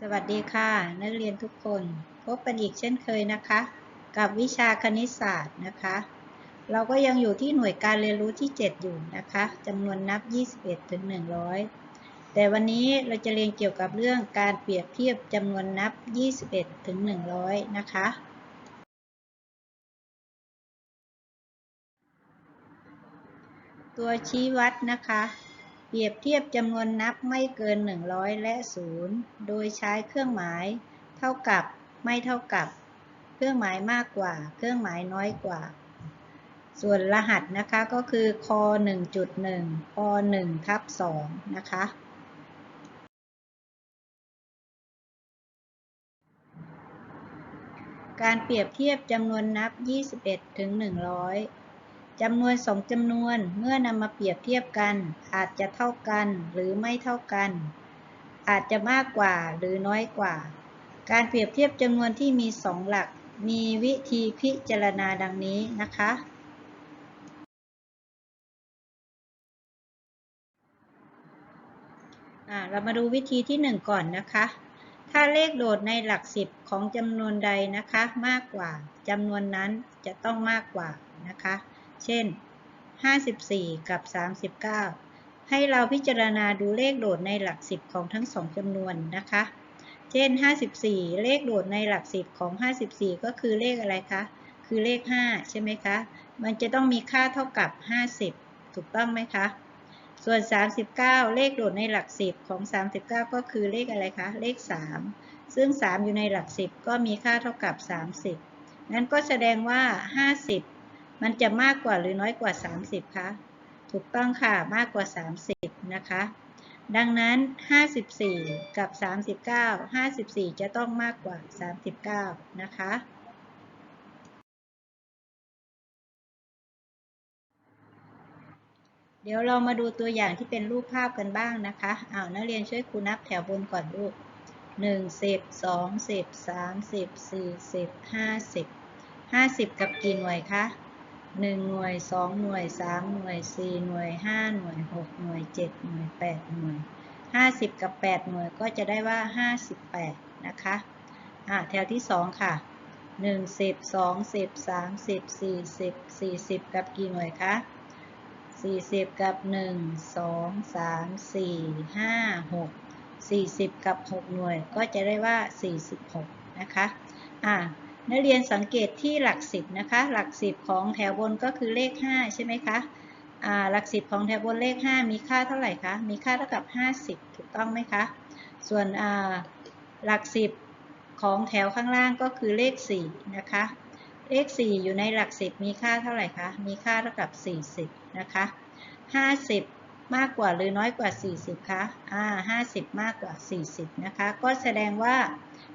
สวัสดีค่ะ นักเรียนทุกคน พบกันอีกเช่นเคยนะคะ กับวิชาคณิตศาสตร์นะคะ เราก็ยังอยู่ที่หน่วยการเรียนรู้ที่ 7 อยู่นะคะจำนวนนับ 21 ถึง 100 แต่วันนี้เราจะเรียนเกี่ยวกับเรื่องการเปรียบเทียบจำนวนนับ 21 ถึง 100 นะคะ ตัวชี้วัดนะคะ เปรียบเทียบจำนวนนับไม่เกิน 100 และ 0 โดยใช้เครื่องหมาย เท่ากับ ไม่เท่ากับ เครื่องหมายมากกว่า เครื่องหมายน้อยกว่า ส่วนรหัสนะคะก็คือค1.1ป1ทับ2นะคะ การเปรียบเทียบจำนวนนับ 21 ถึง 100 จำนวนสองจำนวนเมื่อนำมาเปรียบเทียบกัน อาจจะเท่ากันหรือไม่เท่ากัน อาจจะมากกว่าหรือน้อยกว่า การเปรียบเทียบจำนวนที่มีสองหลัก มีวิธีพิจารณาดังนี้นะคะ เรามาดูวิธีที่ 1 ก่อนนะคะ ถ้าเลขโดดในหลักสิบของจำนวนใดนะคะ มากกว่าจำนวนนั้นจะต้องมากกว่านะคะ เช่น 54 กับ 39 ให้เราพิจารณาดูเลขโดดในหลักสิบของทั้งสองจำนวนนะคะ เช่น 54 เลขโดดในหลักสิบของ 54 ก็คือเลขอะไรคะ คือเลข 5 ใช่ไหมคะ มันจะต้องมีค่าเท่ากับ 50 ถูกต้องไหมคะ ส่วน 39 เลขโดดในหลักสิบของ 39 ก็คือเลขอะไรคะ เลข 3 ซึ่ง 3 อยู่ในหลักสิบก็มีค่าเท่ากับ 30 นั้นก็แสดงว่า 50 มันจะมากกว่าหรือน้อยกว่า 30 คะ ถูกต้องค่ะ มากกว่า 30 นะคะ ดังนั้น 54 กับ 39 54 จะต้องมากกว่า 39 นะคะ เดี๋ยวเรามาดูตัวอย่างที่เป็นรูปภาพกันบ้างนะคะ อ้าวนักเรียนช่วยครูนับแถวบนก่อนลูก1 10 2 10 30 40 50 50 กับกี่หน่วยคะ 1หน่วย2หน่วย3หน่วย4หน่วย5หน่วย6หน่วย7หน่วย8หน่วย50กับ8หน่วยก็จะได้ว่า58นะคะอ่าแถวที่2ค่ะ1 10 2 10 30 40 40กับกี่หน่วยคะ40กับ1 2 3 4 5 6 40กับ6หน่วยก็จะได้ว่า46นะคะอ่า นักเรียนสังเกตที่หลักสิบนะคะ หลักสิบของแถวบนก็คือเลข 5 ใช่ไหมคะหลักสิบของแถวบนเลข 5 มีค่าเท่าไหร่คะ มีค่าเท่ากับ 50 ถูกต้องไหมคะ ส่วนหลักสิบของแถวข้างล่างก็คือเลข 4 นะคะ เลข 4 อยู่ในหลักสิบมีค่าเท่าไหร่คะ มีค่าเท่ากับ 40 นะคะ 50 มากกว่าหรือน้อยกว่า 40 คะ อ่า 50 มากกว่า 40 นะคะ ก็แสดงว่า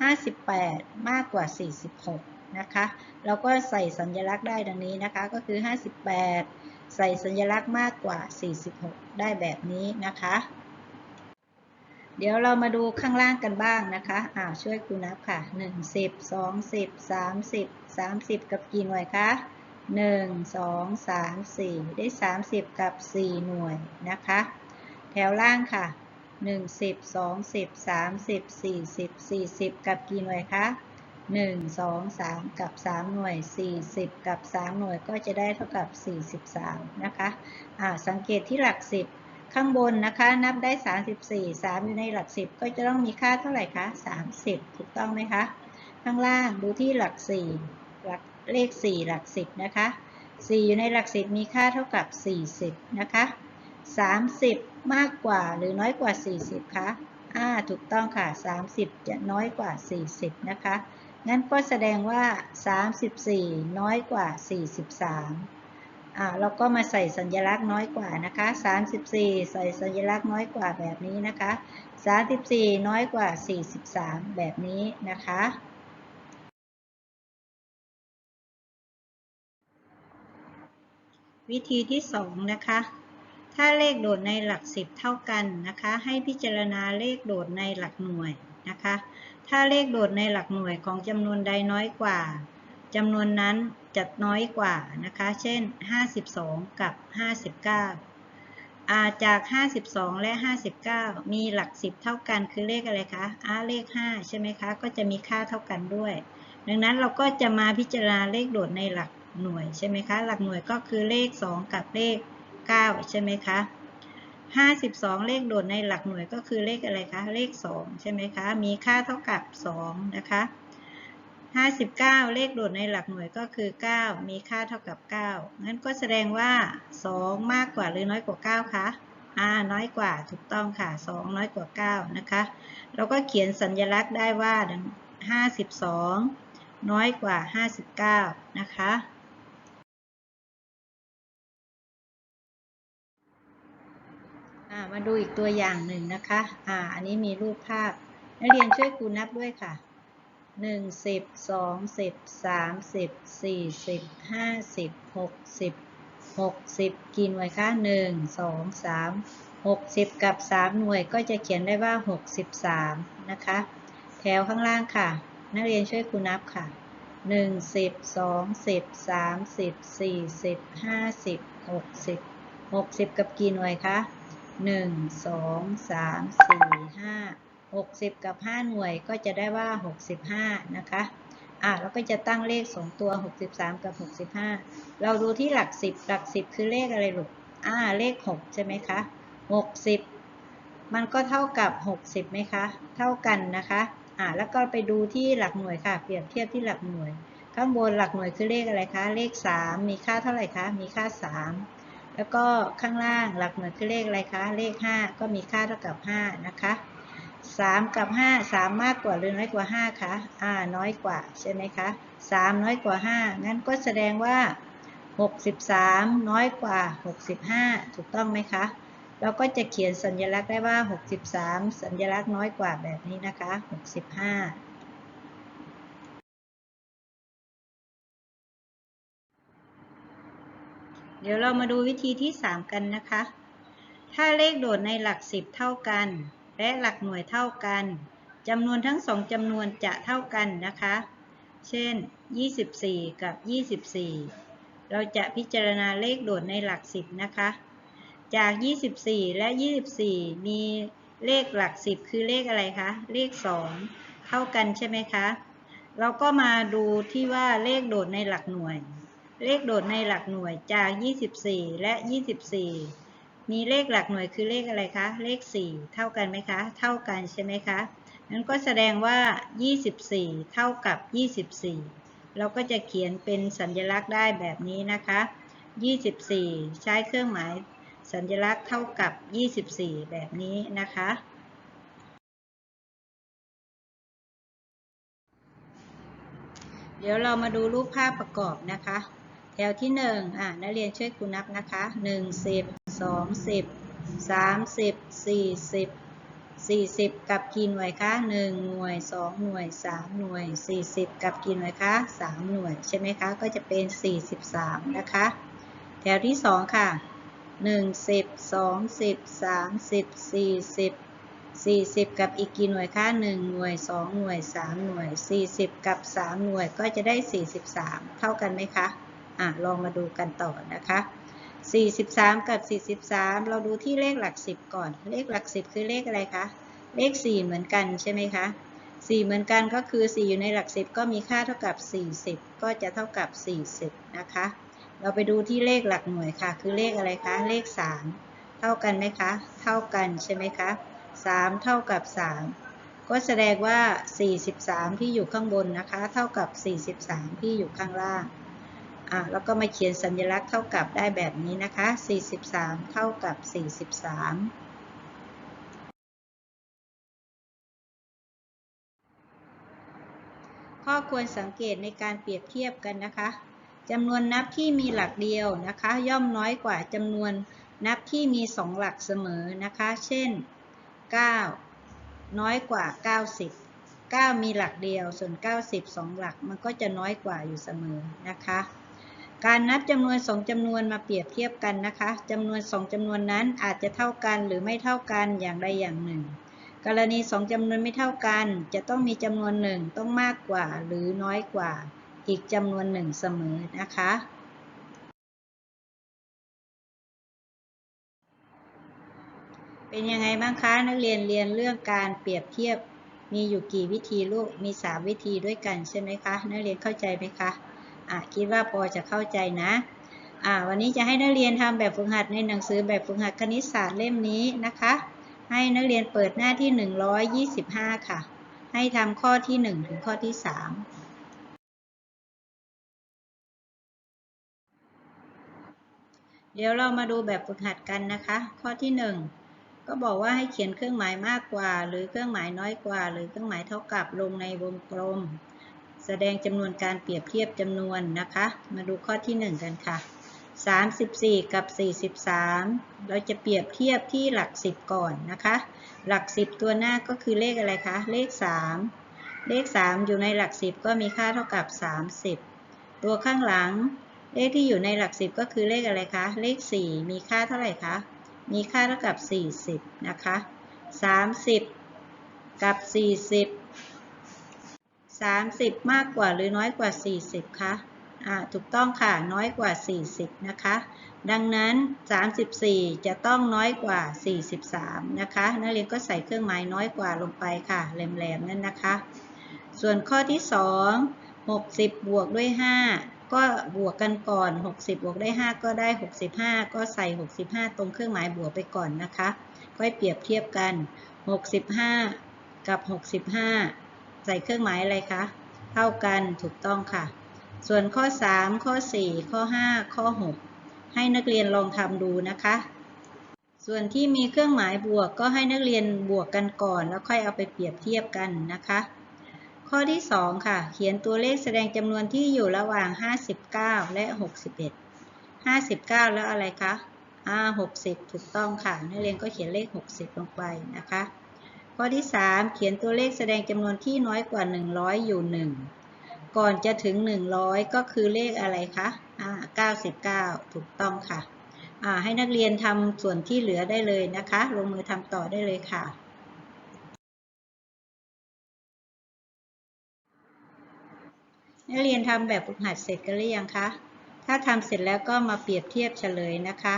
58 มากกว่า 46 นะคะ เราก็ใส่สัญลักษณ์ได้ดังนี้นะคะ ก็คือ 58 ใส่สัญลักษณ์มากกว่า 46 ได้แบบนี้นะคะ เดี๋ยวเรามาดูข้างล่างกันบ้างนะคะอ่าช่วยครูนับค่ะ 1 10 2 10 30 30 กับกี่หน่วยคะ 1 2 3 4 ได้ 30 กับ 4 หน่วยนะคะ แถวล่างค่ะ 1 10 2 10 30 40 40 กับกี่หน่วยคะ 1 2 3 กับ 3 หน่วย 40 กับ 3 หน่วยก็จะได้เท่ากับ 43 นะคะะสังเกตที่หลัก 10 ข้างบนนะคะนับได้ 34 3 อยู่ในหลัก 10 ก็จะต้องมีค่าเท่าไหร่คะ 30 ถูกต้องไหมคะ ข้างล่างดูที่หลัก 4 หลัก เลข 4 หลัก 10 นะคะ 4 อยู่ในหลัก 10 มีค่าเท่ากับ 40 นะคะ 30 มากกว่าหรือน้อยกว่า 40 คะอ่าถูกต้องค่ะ 30 จะน้อยกว่า 40 นะคะ งั้นก็แสดงว่า 34 น้อยกว่า 43อ่าเราก็มาใส่สัญลักษณ์น้อยกว่านะคะ 34 ใส่สัญลักษณ์น้อยกว่าแบบนี้นะคะ 34 น้อยกว่า 43 แบบนี้นะคะ วิธีที่ 2 นะคะ ถ้าเลขโดดในหลักสิบเท่ากันนะคะ ให้พิจารณาเลขโดดในหลักหน่วยนะคะ ถ้าเลขโดดในหลักหน่วยของจำนวนใดน้อยกว่าจำนวนนั้นจะน้อยกว่านะคะ เช่น 52 กับ 59อาจาก 52 และ 59 มีหลัก 10 เท่ากันคือเลขอะไรคะอาเลข 5 ใช่ไหมคะ ก็จะมีค่าเท่ากันด้วย ดังนั้นเราก็จะมาพิจารณาเลขโดดในหลัก หน่วยใช่ไหมคะหลักหน่วยก็คือเลข 2 กับเลข 9 ใช่ไหมคะ52 เลขโดดในหลักหน่วยก็คือเลขอะไรคะเลข 2 ใช่ไหมคะมีค่าเท่ากับ2นะคะ59 เลขโดดในหลักหน่วยก็คือ 9 มีค่าเท่ากับ 9 งั้นก็แสดงว่า 2 มากกว่าหรือน้อยกว่า 9 คะอ่าน้อยกว่าถูกต้องค่ะ 2 น้อยกว่า 9 นะคะ เราก็เขียนสัญลักษณ์ได้ว่า 52 น้อยกว่า 59 นะคะ มาดูอีกตัวอย่างหนึ่งนะคะ อ่า อันนี้มีรูปภาพ นักเรียนช่วยครูนับด้วยค่ะหนึ่งสิบสองสิบสามสิบสี่สิบห้าสิบหกสิบหกสิบกี่หน่วยคะหนึ่งสองสามหกสิบกับสามหน่วยก็จะเขียนได้ว่าหกสิบสามนะคะ แถวข้างล่างค่ะ นักเรียนช่วยครูนับค่ะหนึ่งสิบสองสิบสามสิบสี่สิบห้าสิบหกสิบหกสิบกับกี่หน่วยคะ หนึ่งสองสามสี่ห้า60กับ5หน่วยก็จะได้ว่า65นะคะอะแล้วก็จะตั้งเลข2ตัว63กับ65เราดูที่หลัก10หลัก10คือเลขอะไรลูกอ่าเลข6ใช่ไหมคะ60มันก็เท่ากับ60ไหมคะ เท่ากันนะคะอ่าแล้วก็ไปดูที่หลักหน่วยค่ะ เปรียบเทียบที่หลักหน่วย ข้างบนหลักหน่วยคือเลขอะไรคะ เลข3มีค่าเท่าไหร่คะ มีค่า3 แล้วก็ข้างล่างหลักหน่วยคือเลขอะไรคะ เลข 5 ก็มีค่าเท่ากับ 5 นะคะ 3 กับ 5 3 มากกว่าหรือน้อยกว่า 5 คะอ่าน้อยกว่าใช่ไหมคะ 3 น้อยกว่า 5 งั้นก็แสดงว่า 63 น้อยกว่า 65 ถูกต้องไหมคะ เราก็จะเขียนสัญลักษณ์ได้ว่า 63 สัญลักษณ์น้อยกว่าแบบนี้นะคะ 65 เดี๋ยวเรามาดูวิธีที่ 3 กันนะคะ ถ้าเลขโดดในหลัก 10 เท่ากัน และหลักหน่วยเท่ากันจำนวนทั้งสองจำนวนจะเท่ากันนะคะ เช่น 24 กับ 24 เราจะพิจารณาเลขโดดในหลัก 10 นะคะ จาก 24 และ 24 มีเลขหลัก 10 คือเลขอะไรคะ เลข 2 เท่ากันใช่ไหมคะ เราก็มาดูที่ว่าเลขโดดในหลักหน่วย เลขโดดในหลักหน่วยจาก 24 และ 24 มีเลขหลักหน่วยคือเลขอะไรคะ เลข 4 เท่ากันไหมคะ เท่ากันใช่ไหมคะนั้นก็แสดงว่า 24 เท่ากับ 24 เราก็จะเขียนเป็นสัญลักษณ์ได้แบบนี้นะคะ 24 ใช้เครื่องหมายสัญลักษณ์เท่ากับ 24 แบบนี้นะคะ เดี๋ยวเรามาดูรูปภาพประกอบนะคะ แถวที่1อะนักเรียนช่วยครูนับนะคะ 1 10 2 10 30 40 40 กับกี่หน่วยคะ 1 หน่วย 2 หน่วย 3 หน่วย 40 กับกี่หน่วยคะ 3 หน่วย ใช่ไหมคะ ก็จะเป็น 43 นะคะ แถวที่ 2 ค่ะ 1 10 20 30 40 40 กับอีกกี่หน่วยคะ1หน่วย 2 หน่วย 3 หน่วย 40 กับ 3 หน่วยก็จะได้ 43 เท่ากันไหมคะ อะลองมาดูกันต่อนะคะ43 กับ 43 เราดูที่เลขหลัก 10 ก่อน เลขหลัก 10 คือเลขอะไรคะ เลข 4 เหมือนกันใช่ไหมคะ 4 เหมือนกันก็คือ 4 อยู่ในหลัก 10 ก็มีค่าเท่ากับ 40 ก็จะเท่ากับ 40 นะคะ เราไปดูที่เลขหลักหน่วยค่ะ คือเลขอะไรคะ เลข 3 เท่ากันไหมคะ เท่ากันใช่ไหมคะ 3 เท่ากับ 3 ก็แสดงว่า 43 ที่อยู่ข้างบนนะคะ เท่ากับ 43 ที่อยู่ข้างล่าง อะแล้วก็มาเขียนสัญลักษณ์เท่ากับได้แบบนี้นะคะ 43 เท่ากับ 43ข้อควรสังเกตในการเปรียบเทียบกันนะคะจำนวนนับที่มีหลักเดียวนะคะ ย่อมน้อยกว่าจำนวนนับที่มีสองหลักเสมอนะคะ เช่น 9 น้อยกว่า 90 9 มีหลักเดียว ส่วน 90 2 หลัก มันก็จะน้อยกว่าอยู่เสมอนะคะ การนับจำนวน2จำนวนมาเปรียบเทียบกันนะคะจำนวน2จำนวนนั้นอาจจะเท่ากันหรือไม่เท่ากันอย่างใดอย่างหนึ่ง กรณี2จำนวนไม่เท่ากัน จะต้องมีจำนวนหนึ่งต้องมากกว่าหรือน้อยกว่า อีกจำนวนหนึ่งเสมอนะคะเป็นยังไงบ้างคะนักเรียนเรียนเรื่องการเปรียบเทียบมีอยู่กี่วิธีลูกมี 3 วิธีด้วยกันใช่ไหมคะนักเรียนเข้าใจไหมคะ อะคิดว่าพอจะเข้าใจนะอ่าวันนี้จะให้นักเรียนทำแบบฝึกหัดในหนังสือแบบฝึกหัดคณิตศาสตร์เล่มนี้นะคะ ให้นักเรียนเปิดหน้าที่ 125 ค่ะ ให้ทำข้อที่ 1 ถึงข้อที่ 3เดี๋ยวเรามาดูแบบฝึกหัดกันนะคะ ข้อที่ 1 ก็บอกว่าให้เขียนเครื่องหมายมากกว่า หรือเครื่องหมายน้อยกว่า หรือเครื่องหมายเท่ากับลงในวงกลม แสดงจำนวนการเปรียบเทียบจำนวนนะคะ มาดูข้อที่ 1 กันค่ะ 34 กับ 43 เราจะเปรียบเทียบที่หลัก 10 ก่อนนะคะ หลัก 10 ตัวหน้าก็คือเลขอะไรคะ เลข 3 เลข 3 อยู่ในหลัก 10 ก็มีค่าเท่ากับ 30 ตัวข้างหลัง เลขที่อยู่ในหลัก 10 ก็คือเลขอะไรคะ เลข 4 มีค่าเท่าไหร่คะ มีค่าเท่ากับ 40 นะคะ 30 กับ 40 30 มากกว่าหรือน้อยกว่า 40 คะอ่าถูกต้องค่ะ น้อยกว่า 40 นะคะ ดังนั้น 34 จะต้องน้อยกว่า 43 นะคะ นักเรียนก็ใส่เครื่องหมายน้อยกว่าลงไปค่ะ แหลมๆ นั่นนะคะ ส่วนข้อที่ 2 60 บวกด้วย 5 ก็บวกกันก่อน 60 บวกได้5ก็ได้ 65 ก็ใส่ 65 ตรงเครื่องหมายบวกไปก่อนนะคะ ค่อยเปรียบเทียบกัน 65 กับ 65 ใส่เครื่องหมายอะไรคะ เท่ากันถูกต้องค่ะ ส่วนข้อ 3 ข้อ 4 ข้อ 5 ข้อ 6 ให้นักเรียนลองทำดูนะคะ ส่วนที่มีเครื่องหมายบวกก็ให้นักเรียนบวกกันก่อน แล้วค่อยเอาไปเปรียบเทียบกันนะคะ ข้อที่ 2 ค่ะ เขียนตัวเลขแสดงจำนวนที่อยู่ระหว่าง 59 และ 61 59 แล้วอะไรคะอ่า60 ถูกต้องค่ะ นักเรียนก็เขียนเลข 60 ลงไปนะคะ ข้อที่ 3 เขียนตัวเลขแสดงจำนวนที่น้อยกว่า 100 อยู่ 1 ก่อนจะถึง 100 ก็คือเลขอะไรคะอ่า99 ถูกต้องค่ะอ่าให้นักเรียนทำส่วนที่เหลือได้เลยนะคะ ลงมือทำต่อได้เลยค่ะนักเรียนทำแบบฝึกหัดเสร็จกันหรือยังคะ ถ้าทำเสร็จแล้วก็มาเปรียบเทียบเฉลยนะคะ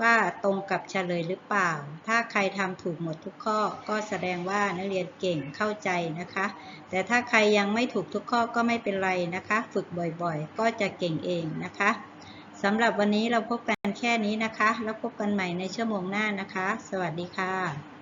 ว่าตรงกับเฉลยหรือเปล่า ถ้าใครทำถูกหมดทุกข้อก็แสดงว่านักเรียนเก่งเข้าใจนะคะ แต่ถ้าใครยังไม่ถูกทุกข้อก็ไม่เป็นไรนะคะ ฝึกบ่อยๆ ก็จะเก่งเองนะคะสำหรับวันนี้เราพบกันแค่นี้นะคะ แล้วพบกันใหม่ในชั่วโมงหน้านะคะ สวัสดีค่ะ